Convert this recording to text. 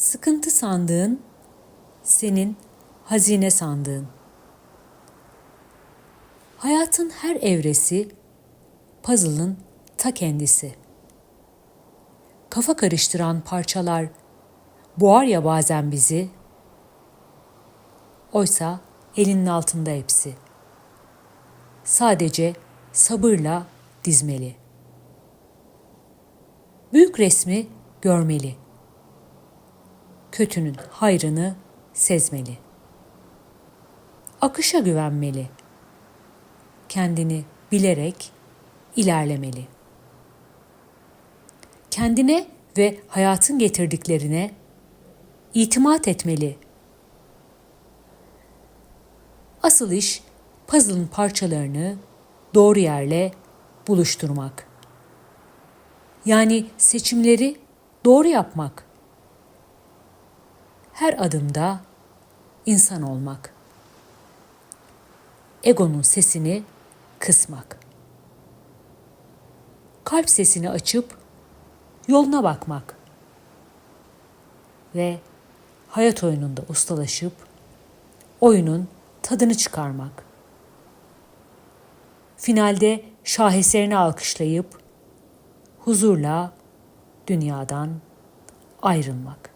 Sıkıntı sandığın senin hazine sandığın. Hayatın her evresi puzzle'ın ta kendisi. Kafa karıştıran parçalar boğar ya bazen bizi. Oysa elinin altında hepsi. Sadece sabırla dizmeli. Büyük resmi görmeli. Kötünün hayrını sezmeli. Akışa güvenmeli. Kendini bilerek ilerlemeli. Kendine ve hayatın getirdiklerine itimat etmeli. Asıl iş puzzle'ın parçalarını doğru yerle buluşturmak. Yani seçimleri doğru yapmak. Her adımda insan olmak. Egonun sesini kısmak. Kalp sesini açıp yoluna bakmak. Ve hayat oyununda ustalaşıp oyunun tadını çıkarmak. Finalde şaheserini alkışlayıp huzurla dünyadan ayrılmak.